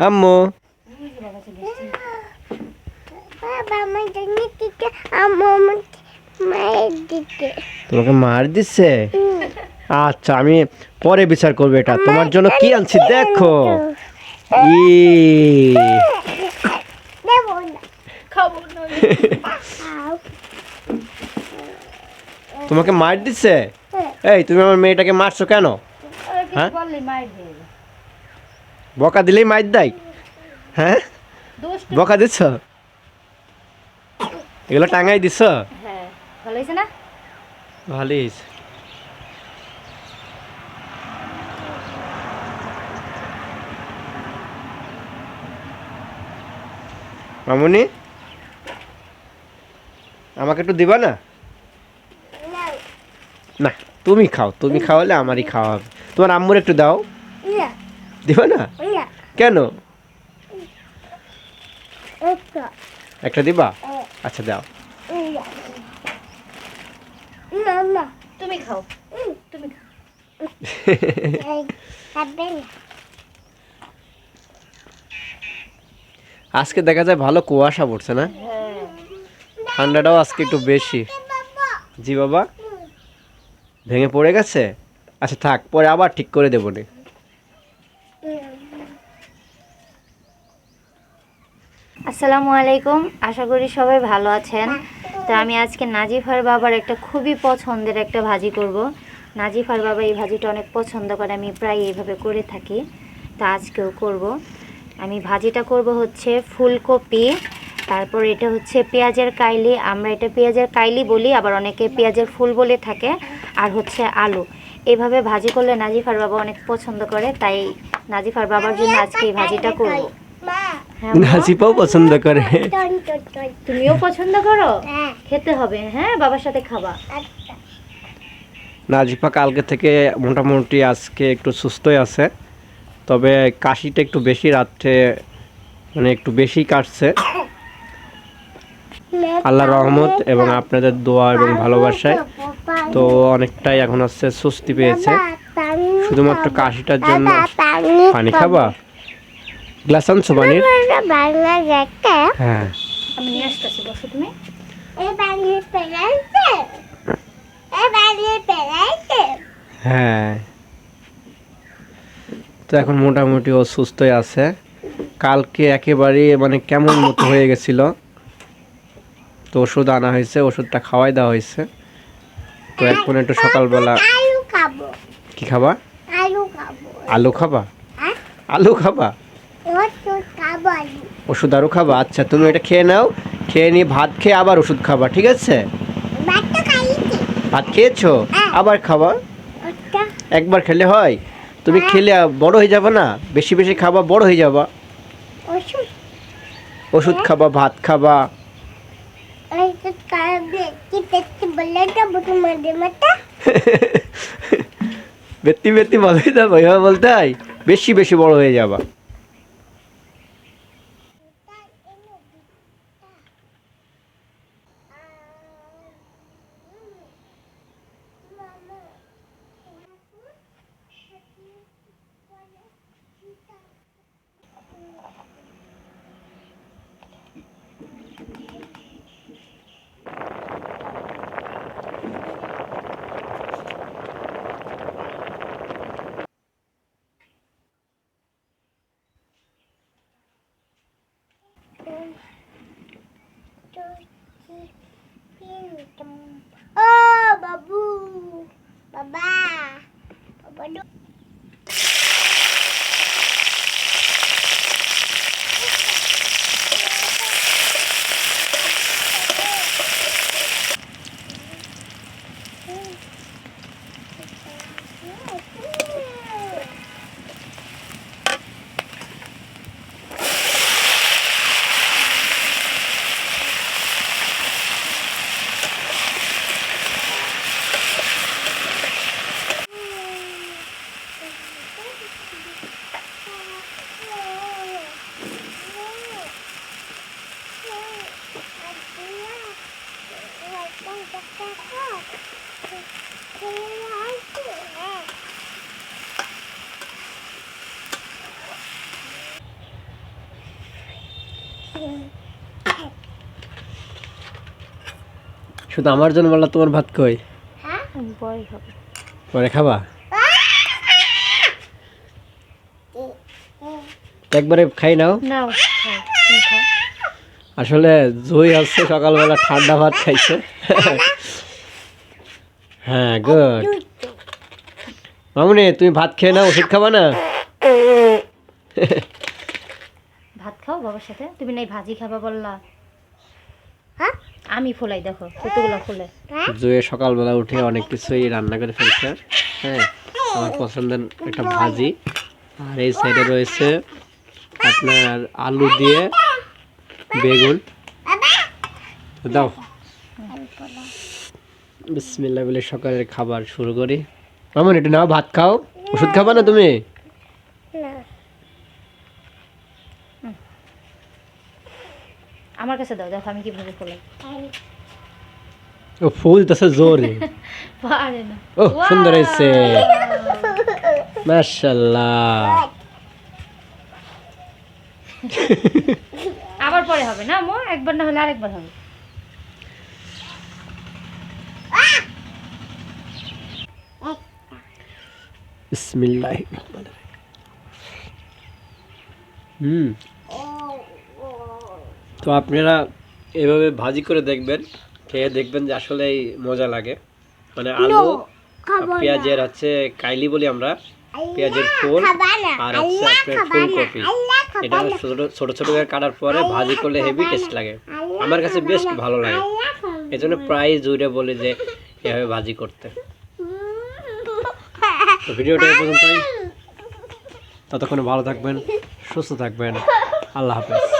আম্মু। বাবা আমার জন্য দিতে আম্মু মায়ের দিতে তোমাকে মার দিচ্ছে আচ্ছা আমি পরে বিচার করব এটা। তোমার জন্য কি আনছি দেখো। ই। দেবো না। খাব না। খাও। তোমাকে মার দিচ্ছে এই তুমি আমার মেয়েটাকে মারছো কেন? হ্যাঁ? বকা দিলেই মার দেয়। হ্যাঁ? বকা দিচ্ছ? এগুলো টাঙাই দিচ্ছ? হ্যাঁ ভালো হয়েছে না? ভালোই হয়েছে। মামুনি? আমাকে একটু দিবা না। না তুমি খাও তুমি খাওয়ালে আমারই খাওয়া হবে। তোমার আম্মুর একটু দাও। দিবা না? কেন? একটা। একটা দিবা? আচ্ছা দাও। তুমি খাও। তুমি আজকে দেখা যায় ভালো কুয়াশা পড়ছে না? হ্যাঁ। ঠান্ডাটাও আজকে একটু বেশি। জি বাবা। ভেঙে পড়ে গেছে? আচ্ছা থাক পরে আবার ঠিক করে দেবো নে। আসসালামু আলাইকুম। আশা করি সবাই ভালো আছেন। তো আমি আজকে নাজিফার বাবার একটা খুবই পছন্দের একটা ভাজি করব। নাজিফার বাবা এই ভাজিটা অনেক পছন্দ করে, আমি প্রায় এইভাবে করে থাকি। তা আজকেও করব। আমি ভাজিটা করব হচ্ছে ফুলকপি, তারপর এটা হচ্ছে পেঁয়াজের কাইলি। আমরা এটা পেঁয়াজের কাইলি বলি, আবার অনেকে পেঁয়াজের ফুল বলে থাকে, আর হচ্ছে আলু। এভাবে ভাজি করলে নাজিফার বাবা অনেক পছন্দ করে, তাই নাজিফার বাবার জন্য আজকে এই ভাজিটা করব? নাসিপাও পছন্দ করে। তুমিও পছন্দ করো? হ্যাঁ। খেতে হবে হ্যাঁ? বাবার সাথে খাবা। আচ্ছা। নাজিফা কালকে থেকে মোটামুটি আজকে একটু সুস্থই আছে। তবে কাশিটা একটু বেশি রাত্রে মানে একটু বেশি কাটছে। আল্লাহ রহমত এবং আপনাদের দোয়া এবং ভালোবাসায়। তো অনেকটাই এখন হচ্ছে স্বস্তি পেয়েছে। শুধুমাত্র কাশিটার জন্য পানি খাবা। গ্লাস আনছো পানির বাংলা রেখে হ্যাঁ। আমি নিয়ে আসতেছি বসো তুমি। এই বাংলা পেলাইতে এই বাংলা পেলাইতে হ্যাঁ। তো এখন মোটামুটি ও সুস্থই আছে। কালকে একেবারে মানে কেমন মতো হয়ে গেছিল? তো ওষুধ আনা হয়েছে ওষুধটা খাওয়াই দেওয়া হয়েছে। তো এখন একটু সকালবেলা কি খাবা? আলু খাব। আলু খাবা? হ্যাঁ। আলু খাবা? ওষুধ আরও খাবা? আচ্ছা তুমি এটা খেয়ে নাও। খেয়ে নিয়ে ভাত খেয়ে আবার ওষুধ খাবা ঠিক আছে? ভাত খেয়েছো? আবার খাবা? একবার খেলে হয়? তুমি খেলে বড় হয়ে যাবে না? বেশি বেশি খাবা বড় হয়ে যাবা। ওষুধ। ওষুধ খাবা ভাত খাবা। খাবে কি দেখতে যাব এভাবে বলতে হয়। বেশি বেশি বড় হয়ে যাবা ও বাবু বাবা বাবা শুধু আমার জন্য বললা তোমার ভাত কই? হ্যাঁ? পরে খাবা? একবারে খাই নাও। আসলে জুই আসছে সকালবেলা ঠান্ডা ভাত খাইছে। হ্যাঁ গুড মামুনি তুমি ভাত খেয়ে না ওষুধ খাবা না? ভাত খাও বাবার সাথে তুমি নাই ভাজি খাবা বললা। হ্যাঁ? আমি ফুলাই দেখো কতগুলো ফুলে। জুয়ে সকালবেলা উঠে অনেক কিছুই রান্না করে ফেলছে। হ্যাঁ আমার পছন্দের একটা ভাজি। আর এই সাইডে রয়েছে আপনার আলু দিয়ে বেগুন। দাও। বিসমিল্লাহ বলে সকালের খাবার শুরু করি। মামুন একটু নাও ভাত খাও। ওষুধ খাবা না তুমি? আমার কাছে দাও দেখো আমি কীভাবে ও ফুল তো জোরে। পারে না। ও সুন্দর হয়েছে। পরে হবে না মো একবার না হলে আরেকবার হবে। বিসমিল্লাহ হুম। তো আপনারা এভাবে ভাজি করে দেখবেন খেয়ে দেখবেন যে আসলেই মজা লাগে। মানে আলু পেঁয়াজের হচ্ছে কাইলি বলি আমরা পেঁয়াজের ফুল আর হচ্ছে আপনার ফুলকপি। এটা ছোট ছোট ছোট করে কাটার পরে ভাজি করলে হেভি টেস্ট লাগে। আমার কাছে বেশ ভালো। লাগে। এই জন্য প্রায় জুড়ে বলি যে এভাবে ভাজি করতে। তো ভিডিওটা এই পর্যন্তই। ততক্ষণে ভালো থাকবেন সুস্থ থাকবেন। আল্লাহ হাফেজ।